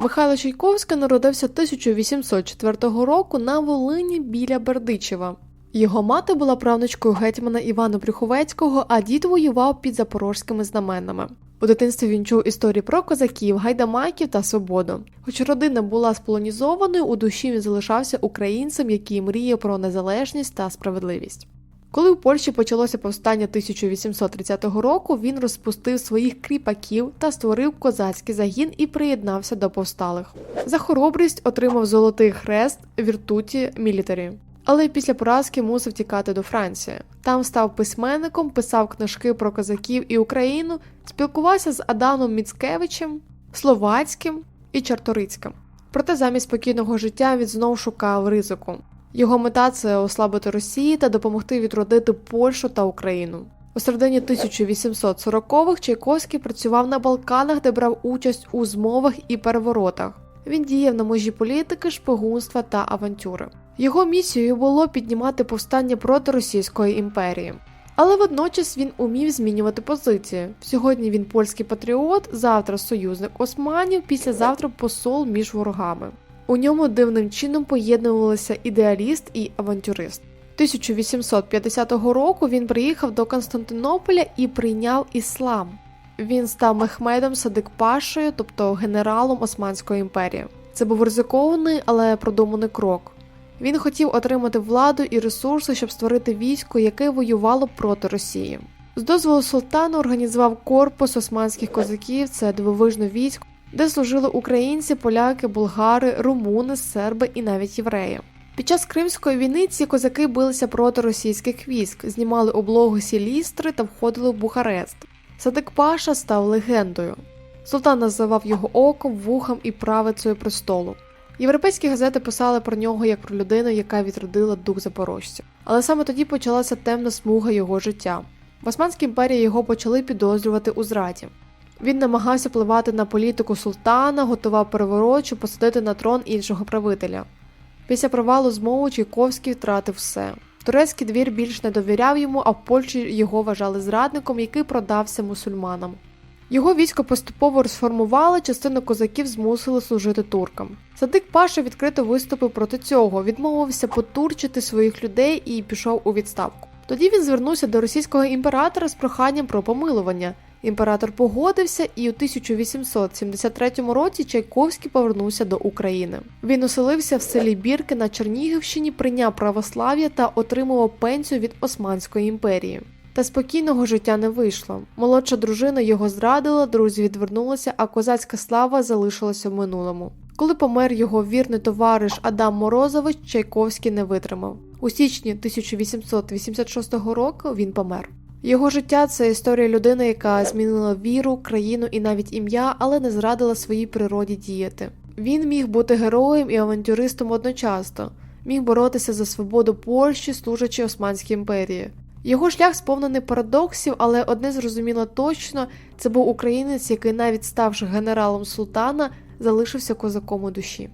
Михайло Чайковський народився 1804 року на Волині біля Бердичева. Його мати була правнучкою гетьмана Івана Брюховецького, а дід воював під запорозькими знаменами. У дитинстві він чув історії про козаків, гайдамаків та свободу. Хоч родина була сполонізованою, у душі він залишався українцем, який мріяв про незалежність та справедливість. Коли у Польщі почалося повстання 1830 року, він розпустив своїх кріпаків та створив козацький загін і приєднався до повсталих. За хоробрість отримав золотий хрест Віртуті Мілітарі. Але після поразки мусив тікати до Франції. Там став письменником, писав книжки про козаків і Україну, спілкувався з Адамом Міцкевичем, Словацьким і Чарторицьким. Проте замість спокійного життя він знов шукав ризику. Його мета це ослабити Росію та допомогти відродити Польщу та Україну. У середині 1840-х Чайковський працював на Балканах, де брав участь у змовах і переворотах. Він діяв на межі політики, шпигунства та авантюри. Його місією було піднімати повстання проти Російської імперії. Але водночас він умів змінювати позиції. Сьогодні він польський патріот, завтра союзник османів, післязавтра посол між ворогами. У ньому дивним чином поєднувалися ідеаліст і авантюрист. 1850 року він приїхав до Константинополя і прийняв іслам. Він став Мехмедом Садик-Пашою, тобто генералом Османської імперії. Це був ризикований, але продуманий крок. Він хотів отримати владу і ресурси, щоб створити військо, яке воювало проти Росії. З дозволу султана організував корпус османських козаків, це дивовижне військо, де служили українці, поляки, болгари, румуни, серби і навіть євреї. Під час Кримської війни ці козаки билися проти російських військ, знімали облогу Сілістри та входили в Бухарест. Садик Паша став легендою. Султан називав його оком, вухом і правицею престолу. Європейські газети писали про нього як про людину, яка відродила дух запорожців. Але саме тоді почалася темна смуга його життя. В Османській імперії його почали підозрювати у зраді. Він намагався впливати на політику султана, готував переворот, щоб посадити на трон іншого правителя. Після провалу змови Чайковський втратив все. Турецький двір більш не довіряв йому, а в Польщі його вважали зрадником, який продався мусульманам. Його військо поступово розформували, частину козаків змусили служити туркам. Садик Паша відкрито виступив проти цього, відмовився потурчити своїх людей і пішов у відставку. Тоді він звернувся до російського імператора з проханням про помилування. Імператор погодився, і у 1873 році Чайковський повернувся до України. Він оселився в селі Бірки на Чернігівщині, прийняв православ'я та отримував пенсію від Османської імперії. Та спокійного життя не вийшло. Молодша дружина його зрадила, друзі відвернулися, а козацька слава залишилася в минулому. Коли помер його вірний товариш Адам Морозович, Чайковський не витримав. У січні 1886 року він помер. Його життя це історія людини, яка змінила віру, країну і навіть ім'я, але не зрадила своїй природі діяти. Він міг бути героєм і авантюристом одночасно, міг боротися за свободу Польщі, служачи Османській імперії. Його шлях сповнений парадоксів, але одне зрозуміло точно це був українець, який, навіть ставши генералом султана, залишився козаком у душі.